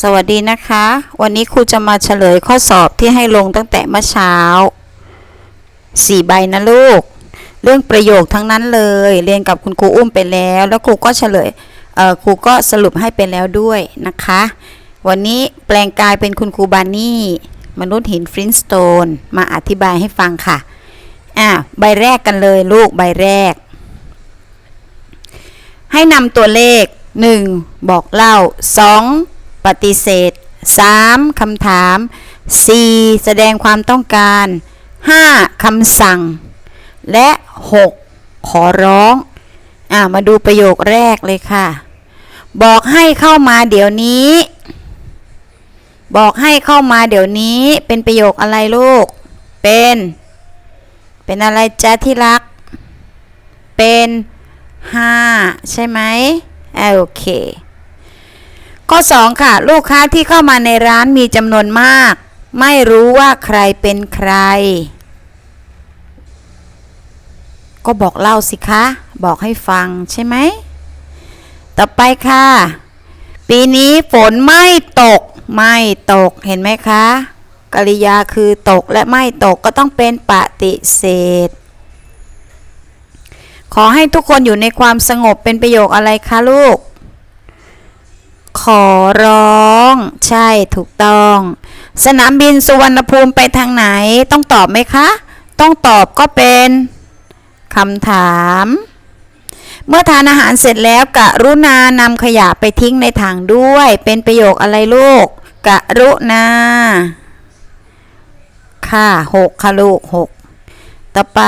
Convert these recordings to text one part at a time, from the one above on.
สวัสดีนะคะ วันนี้ครูจะมาเฉลยข้อสอบที่ให้ลงตั้งแต่เมื่อเช้าสี่ใบนะลูก เรื่องประโยคทั้งนั้นเลย เรียนกับคุณครูอุ้มไปแล้ว แล้วครูก็เฉลยเออครูก็สรุปให้ไปแล้วด้วยนะคะ วันนี้แปลงกายเป็นคุณครูบานี่มนุษย์หินฟรินสโตนมาอธิบายให้ฟังค่ะอ่าใบแรกกันเลยลูกใบแรก ให้นำตัวเลข 1. บอกเล่า 2. ปฏิเสธ 3. คำถาม 4. แสดงความต้องการ 5. คำสั่ง และ 6. ขอร้องอ่ามาดูประโยคแรกเลยค่ะ บอกให้เข้ามาเดี๋ยวนี้ บอกให้เข้ามาเดี๋ยวนี้เป็นประโยคอะไรลูก เป็น เป็นอะไรจ๊ะที่รัก เป็นห้าใช่ไหมอโอเค ข้อ 2 ค่ะ ลูกค้าที่เข้ามาในร้านมีจำนวนมาก ไม่รู้ว่าใครเป็นใคร ก็บอกเล่าสิคะ บอกให้ฟังใช่ไหม ต่อไปค่ะ ปีนี้ฝนไม่ตก ไม่ตกเห็นไหมคะกริยาคือตกและไม่ตกก็ต้องเป็นปฏิเสธ ขอให้ทุกคนอยู่ในความสงบเป็นประโยคอะไรคะลูก ร้อง ใช่ถูกต้อง สนามบินสุวรรณภูมิไปทางไหน ต้องตอบไหมคะ ต้องตอบก็เป็นคำถาม เมื่อทานอาหารเสร็จแล้วกะรุณานำขยะไปทิ้งในถังด้วย เป็นประโยคอะไรลูกกะรุณา ค่ะหกค่ะลูกหกต่อไป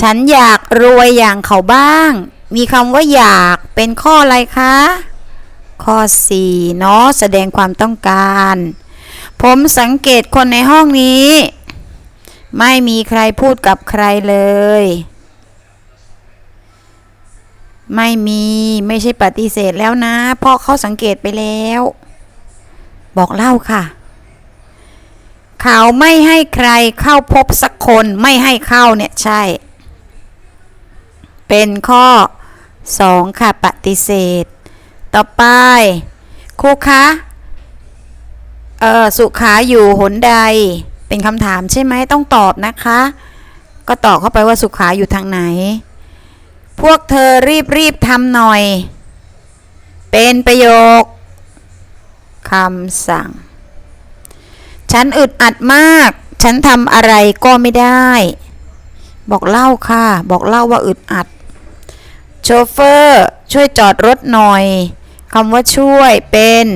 ฉันอยากรวยอย่างเขาบ้างมีคำว่าอยากเป็นข้ออะไรคะ ข้อ4เนาะแสดงความต้องการ ผมสังเกตคนในห้องนี้ ไม่มีใครพูดกับใครเลย ไม่มีไม่ใช่ปฏิเสธแล้วนะ เพราะเขาสังเกตไปแล้ว บอกเล่าค่ะเขาไม่ให้ใครเข้าพบสักคนไม่ให้เข้าเนี่ยใช่ เป็นข้อ 2 ค่ะ ปฏิเสธ ต่อไปครูคะเออสุขาอยู่หนใด เป็นคำถามใช่ไหมต้องตอบนะคะ ก็ตอบเข้าไปว่าสุขาอยู่ทางไหน พวกเธอรีบรีบทำหน่อย เป็นประโยคคำสั่ง ฉันอึดอัดมาก ฉันทำอะไรก็ไม่ได้ บอกเล่าค่ะ บอกเล่าว่าอึดอัด โชเฟอร์ ช่วยจอดรถหน่อยคำว่าช่วยเป็น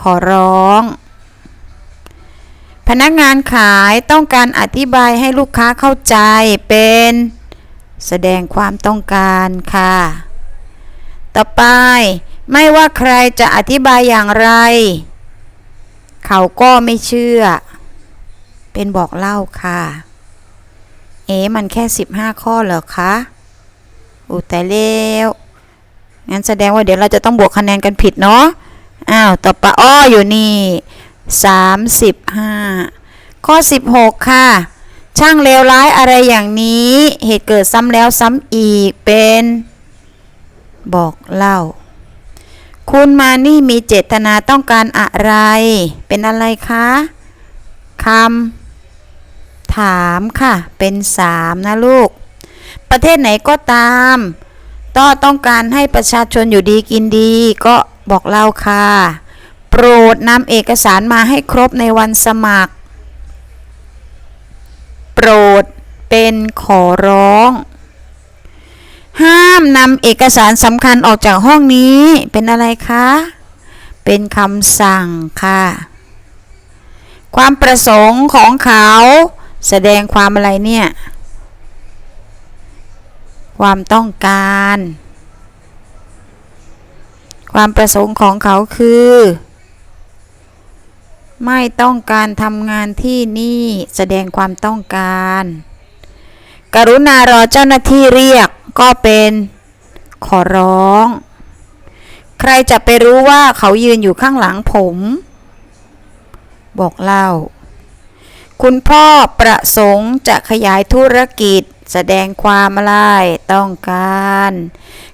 ขอร้อง พนักงานขายต้องการอธิบายให้ลูกค้าเข้าใจเป็น แสดงความต้องการค่ะ ต่อไป ไม่ว่าใครจะอธิบายอย่างไร เขาก็ไม่เชื่อ เป็นบอกเล่าค่ะ เอ๊มันแค่ 15 ข้อเหรอคะ อู้แต่เล้วงั้นแสดงว่าเดี๋ยวเราจะต้องบวกคะแนนกันผิดเนาะอ้าวต่อไปอ้ออยู่นี่35 ข้อ 16 ค่ะ ช่างเลวร้ายอะไรอย่างนี้ เหตุเกิดซ้ำแล้วซ้ำอีกเป็น บอกเล่า คุณมานี่มีเจตนาต้องการอะไร เป็นอะไรคะคำถามค่ะ เป็นสามนะลูก ประเทศไหนก็ตามต้องต้องการให้ประชาชนอยู่ดีกินดี ก็บอกเล่าค่ะ โปรดนำเอกสารมาให้ครบในวันสมัคร โปรดเป็นขอร้อง ห้ามนำเอกสารสำคัญออกจากห้องนี้เป็นอะไรคะ เป็นคำสั่งค่ะ ความประสงค์ของเขาแสดงความอะไรเนี่ย ความต้องการ ความประสงค์ของเขาคือ ไม่ต้องการทำงานที่นี่แสดงความต้องการ กรุณารอเจ้าหน้าที่เรียกก็เป็นขอร้อง ใครจะไปรู้ว่าเขายืนอยู่ข้างหลังผม บอกเล่า คุณพ่อประสงค์จะขยายธุรกิจ แสดงความอะไรต้องการ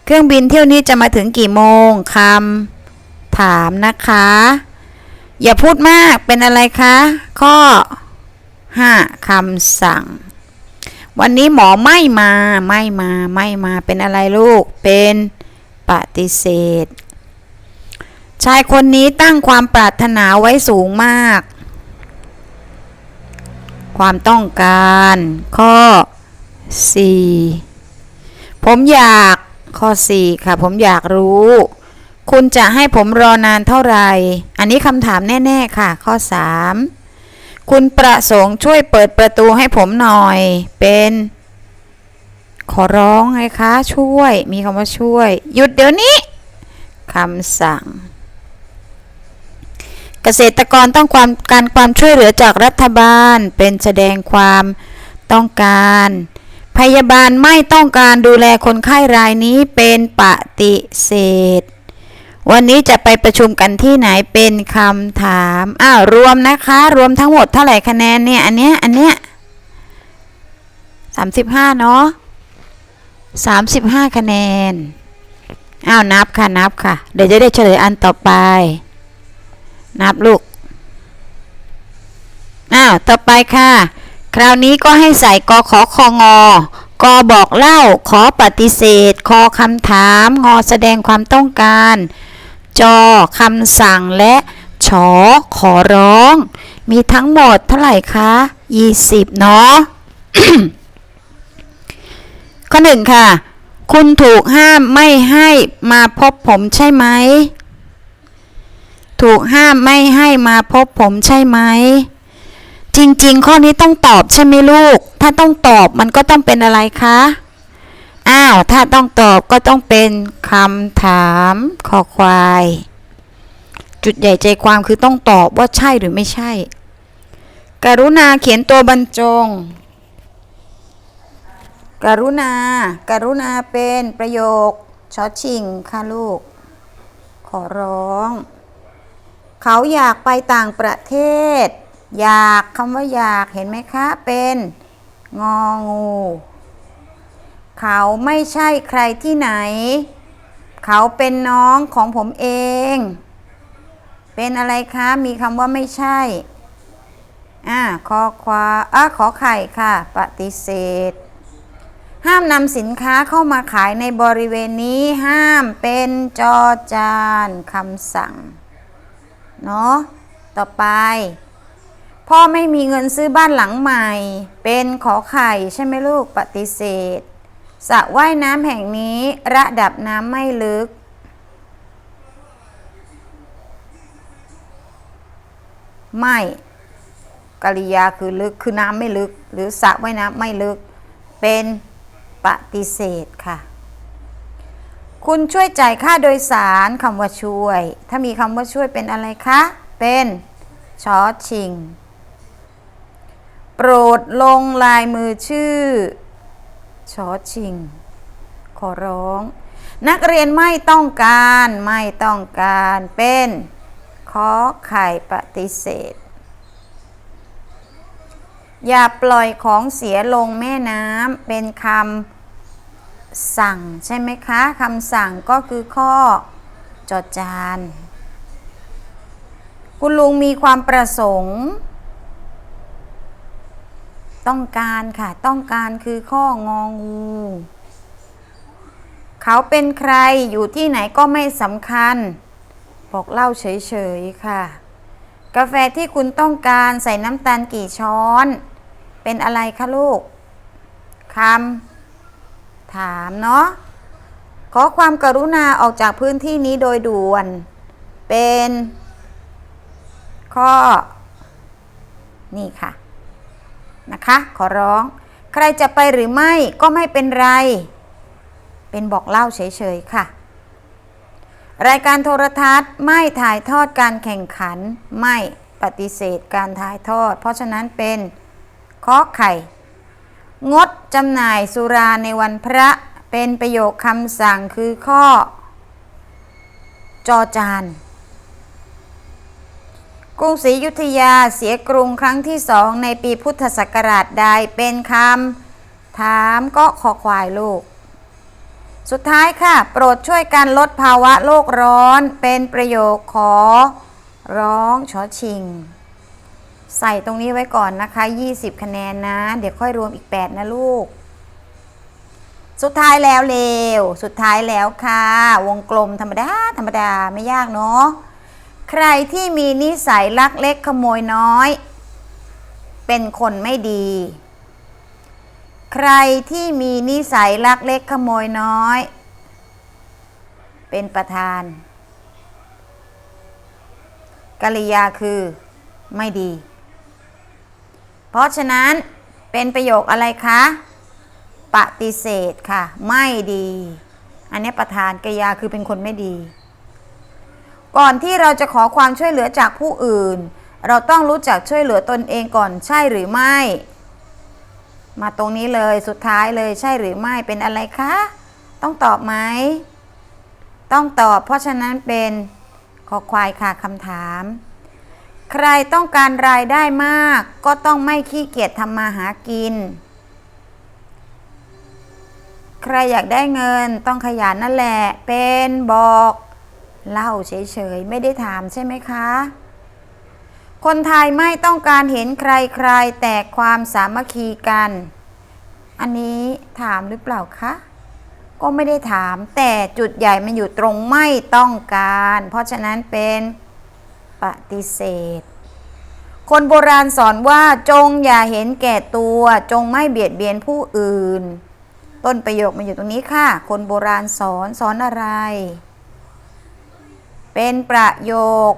เครื่องบินเที่ยวนี้จะมาถึงกี่โมงคำถำถามนะคะ อย่าพูดมากเป็นอะไรคะ ข้อ 5คำสั่ง วันนี้หมอไม่มาไม่มาไม่มาเป็นอะไรลูก เป็นปฏิเสธ ชายคนนี้ตั้งความปรารถนาไว้สูงมาก ความต้องการ ข้อ 4 ผมอยากข้อ 4 ค่ะ ผมอยากรู้ คุณจะให้ผมรอนานเท่าไหร่ อันนี้คำถามแน่ ๆ ค่ะ ข้อ 3 คุณประสงค์ช่วยเปิดประตูให้ผมหน่อย เป็น ขอร้องไงคะ ช่วย มีคำว่าช่วย หยุดเดี๋ยวนี้คำสั่งเกษตรกรต้องความการความช่วยเหลือจากรัฐบาลเป็นแสดงความต้องการ พยาบาลไม่ต้องการดูแลคนไข้รายนี้เป็นปฏิเสธ วันนี้จะไปประชุมกันที่ไหนเป็นคำถามอ้าวรวมนะคะ รวมทั้งหมดเท่าไหร่คะแนนเนี่ย อันเนี้ย อันเนี้ยสามสิบห้าเนาะสามสิบห้าคะแนนอ้าวนับค่ะนับค่ะ เดี๋ยวจะได้เฉลยอันต่อไป นับลูกอ้าวต่อไปค่ะ คราวนี้ก็ให้ใส่กขอคองอกอบอกเล่า ขอปฏิเสธ คอคำถาม งอแสดงความต้องการ จอคำสั่งและชอขอร้อง มีทั้งหมดเท่าไหร่คะ20 เนาะข้อหนึ่งค่ะ คุณถูกห้ามไม่ให้มาพบผมใช่ไหม ถูกห้ามไม่ให้มาพบผมใช่ไหม จริง ๆ ข้อนี้ต้องตอบใช่ไหมลูก ถ้าต้องตอบมันก็ต้องเป็นอะไรคะ อ้าว ถ้าต้องตอบก็ต้องเป็นคำถามขอควาย จุดใหญ่ใจความคือต้องตอบว่าใช่หรือไม่ใช่ กรุณาเขียนตัวบรรจง กรุณาการุณาเป็นประโยคชอชิงค่ะลูก ขอร้อง เขาอยากไปต่างประเทศ อยากคำว่าอยากเห็นไหมคะ เป็นงองู เขาไม่ใช่ใครที่ไหน เขาเป็นน้องของผมเอง เป็นอะไรคะ มีคำว่าไม่ใช่อ่าคอควาอะขอไข่ค่ะ ปฏิเสธ ห้ามนำสินค้าเข้ามาขายในบริเวณนี้ห้ามเป็นจอจานคำสั่ง เนาะต่อไป พ่อไม่มีเงินซื้อบ้านหลังใหม่ เป็นขอไข่ใช่ไหมลูกปฏิเสธสระว่ายน้ำแห่งนี้ระดับน้ำไม่ลึก ไม่กริยาคือลึกคือน้ำไม่ลึก หรือสระว่ายน้ำไม่ลึก เป็นปฏิเสธค่ะ คุณช่วยจ่ายค่าโดยสารคำว่าช่วย ถ้ามีคำว่าช่วยเป็นอะไรคะ เป็นชอชิง โปรดลงลายมือชื่อชอชิง ขอร้อง นักเรียนไม่ต้องการไม่ต้องการเป็นขอไข่ปฏิเสธ อย่าปล่อยของเสียลงแม่น้ำเป็นคำสั่งใช่ไหมคะคำสั่งก็คือข้อจอจาน คุณลุงมีความประสงค์ ต้องการค่ะ ต้องการคือข้ององู เขาเป็นใครอยู่ที่ไหนก็ไม่สำคัญ บอกเล่าเฉยๆค่ะ กาแฟที่คุณต้องการใส่น้ำตาลกี่ช้อน เป็นอะไรคะลูกคำถามเนาะขอความกรุณาออกจากพื้นที่นี้โดยด่วน เป็น ข้อ นี่ค่ะ นะคะ ขอร้อง ใครจะไปหรือไม่ก็ไม่เป็นไร เป็นบอกเล่าเฉยๆค่ะ รายการโทรทัศน์ไม่ถ่ายทอดการแข่งขันไม่ปฏิเสธการถ่ายทอด เพราะฉะนั้นเป็นข้อไข่ งดจำหน่ายสุราในวันพระเป็นประโยคคำสั่งคือข้อ จอจาน กรุงศรีอยุธยาเสียกรุงครั้งที่สองในปีพุทธศักราชใดเป็นคำถามก็ขอควายลูก สุดท้ายค่ะ โปรดช่วยกันลดภาวะโลกร้อนเป็นประโยคขอ ร้องชอชิง ใส่ตรงนี้ไว้ก่อนนะคะ 20 คะแนนนะ เดี๋ยวค่อยรวมอีก 8 นะลูก สุดท้ายแล้วเร็ว สุดท้ายแล้วค่ะ วงกลมธรรมดา ธรรมดาไม่ยากเนาะ ใครที่มีนิสัยลักเล็กขโมยน้อย เป็นคนไม่ดี ใครที่มีนิสัยลักเล็กขโมยน้อย เป็นประธานกริยาคือไม่ดี เพราะฉะนั้นเป็นประโยคอะไรคะ ปฏิเสธค่ะ ไม่ดี อันนี้ประธานกริยาคือเป็นคนไม่ดี ก่อนที่เราจะขอความช่วยเหลือจากผู้อื่น เราต้องรู้จักช่วยเหลือตนเองก่อนใช่หรือไม่ มาตรงนี้เลยสุดท้ายเลยใช่หรือไม่เป็นอะไรคะ ต้องตอบไหม ต้องตอบ เพราะฉะนั้นเป็นขอควายค่ะคำถาม ใครต้องการรายได้มาก ก็ต้องไม่ขี้เกียจทำมาหากิน ใครอยากได้เงินต้องขยันนั่นแหละ เป็นบอก เล่าเฉยๆ ไม่ได้ถามใช่ไหมคะ คนไทยไม่ต้องการเห็นใครๆ แต่ความสามัคคีกัน อันนี้ถามหรือเปล่าคะ ก็ไม่ได้ถามแต่จุดใหญ่มันอยู่ตรงไม่ต้องการ เพราะฉะนั้นเป็นปฏิเสธ คนโบราณสอนว่าจงอย่าเห็นแก่ตัว จงไม่เบียดเบียนผู้อื่น ต้นประโยคมันอยู่ตรงนี้ค่ะ คนโบราณสอนสอนอะไร เป็นประโยค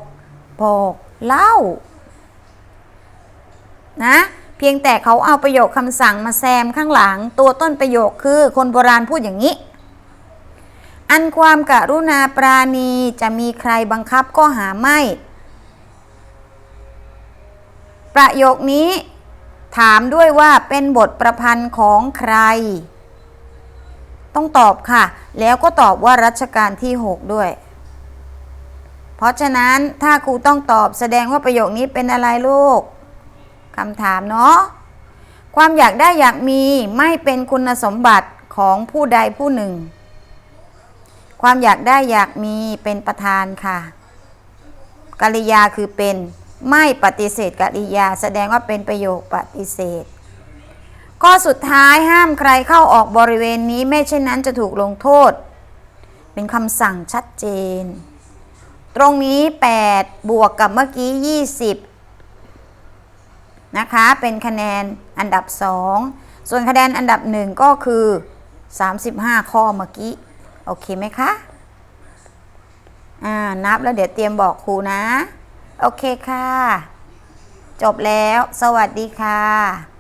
บอกเล่านะเพียงแต่เขาเอาประโยคคำสั่งมาแซมข้างหลัง ตัวต้นประโยคคือคนโบราณพูดอย่างนี้ อันความกรุณาปราณีจะมีใครบังคับก็หาไม่ ประโยคนี้ ถามด้วยว่าเป็นบทประพันธ์ของใคร ต้องตอบค่ะ แล้วก็ตอบว่ารัชกาลที่ 6 ด้วย เพราะฉะนั้นถ้าครูต้องตอบแสดงว่าประโยคนี้เป็นอะไรลูกคำถามเนาะความอยากได้อยากมีไม่เป็นคุณสมบัติของผู้ใดผู้หนึ่ง ความอยากได้อยากมีเป็นประธานค่ะกริยาคือเป็นไม่ปฏิเสธกริยา แสดงว่าเป็นประโยคปฏิเสธ ข้อสุดท้ายห้ามใครเข้าออกบริเวณนี้ไม่เช่นนั้นจะถูกลงโทษ เป็นคำสั่งชัดเจน ตรงนี้ 8 บวกกับเมื่อกี้ 20 นะคะ เป็นคะแนนอันดับ 2 ส่วนคะแนนอันดับ 1 ก็คือ 35 ข้อเมื่อกี้ โอเคไหมคะ อ่า นับแล้วเดี๋ยวเตรียมบอกครูนะ โอเคค่ะ จบแล้ว สวัสดีค่ะ